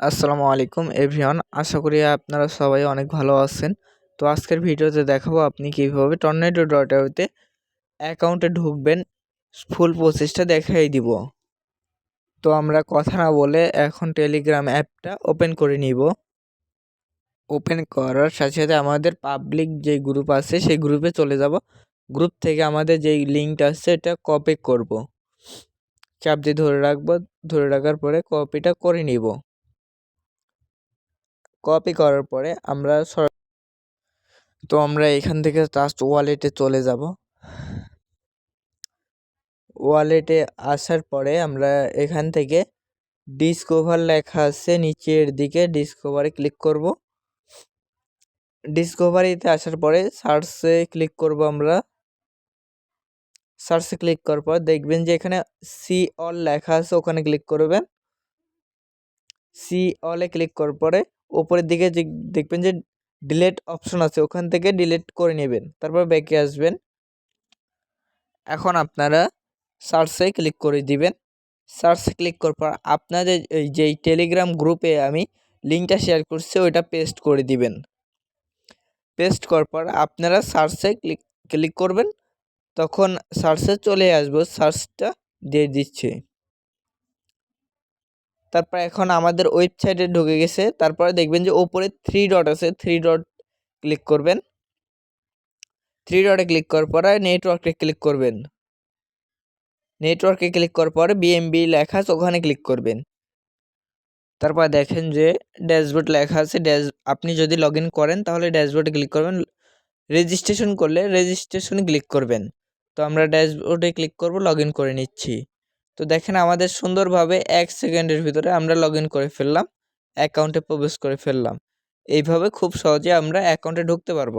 আসসালামু আলাইকুম এভরিওয়ান, আশা করি আপনারা সবাই অনেক ভালো আছেন। তো আজকের ভিডিওতে দেখাবো আপনি কীভাবে টর্নেডো ডট আউতে অ্যাকাউন্টে ঢুকবেন, ফুল প্রসেসটা দেখাই দিব। তো আমরা কথা না বলে এখন টেলিগ্রাম অ্যাপটা ওপেন করে নিব। ওপেন করার সাথে সাথে আমাদের পাবলিক যে গ্রুপ আছে, সেই গ্রুপে চলে যাব। গ্রুপ থেকে আমাদের যেই লিঙ্কটা আছে, এটা কপি করব। চাপ দিয়ে ধরে রাখব, ধরে রাখার পরে কপিটা করে নিব। কপি করার পরে আমরা তো আমরা এখান থেকে জাস্ট ওয়ালেটে চলে যাব। ওয়ালেটে আসার পরে আমরা এখান থেকে ডিসকভার লেখা আছে নিচের দিকে ডিসকভারে ক্লিক করব। ডিসকভারিতে আসার পরে সার্চে ক্লিক করব আমরা। সার্চে ক্লিক করার পর দেখবেন যে এখানে সি অল লেখা আছে, ওখানে ক্লিক করবেন। সি অলে ক্লিক করার পরে ওপরের দিকে যে দেখবেন যে ডিলেট অপশন আছে, ওখান থেকে ডিলেট করে নেবেন। তারপর ব্যাকে আসবেন। এখন আপনারা সার্চে ক্লিক করে দিবেন। সার্চে ক্লিক করার পর আপনাদের এই যেই টেলিগ্রাম গ্রুপে আমি লিঙ্কটা শেয়ার করছি, ওইটা পেস্ট করে দিবেন। পেস্ট করার পর আপনারা সার্চে ক্লিক ক্লিক করবেন। তখন সার্চে চলে আসব সার্চটা দিয়ে দিচ্ছে। তারপর এখন আমাদের ওয়েবসাইটে ঢুকে গেছে। তারপরে দেখবেন যে ওপরে থ্রি ডট আছে। থ্রি ডট ক্লিক করবেন। থ্রি ডটে ক্লিক করার পরে নেটওয়ার্কে ক্লিক করবেন। নেটওয়ার্কে ক্লিক করার পরে বিএমবি লেখা আছে, ওখানে ক্লিক করবেন। তারপর দেখেন যে ড্যাশবোর্ড লেখা আছে। ড্যাশ আপনি যদি লগ করেন তাহলে ড্যাশবোর্ডে ক্লিক করবেন। রেজিস্ট্রেশন করলে রেজিস্ট্রেশনে ক্লিক করবেন। তো আমরা ড্যাশবোর্ডে ক্লিক করব লগ করে নিচ্ছি। তো দেখেন আমাদের সুন্দরভাবে এক সেকেন্ডের ভিতরে আমরা লগ করে ফেললাম অ্যাকাউন্টে প্রবেশ করে ফেললাম। এইভাবে খুব সহজে আমরা অ্যাকাউন্টে ঢুকতে পারব।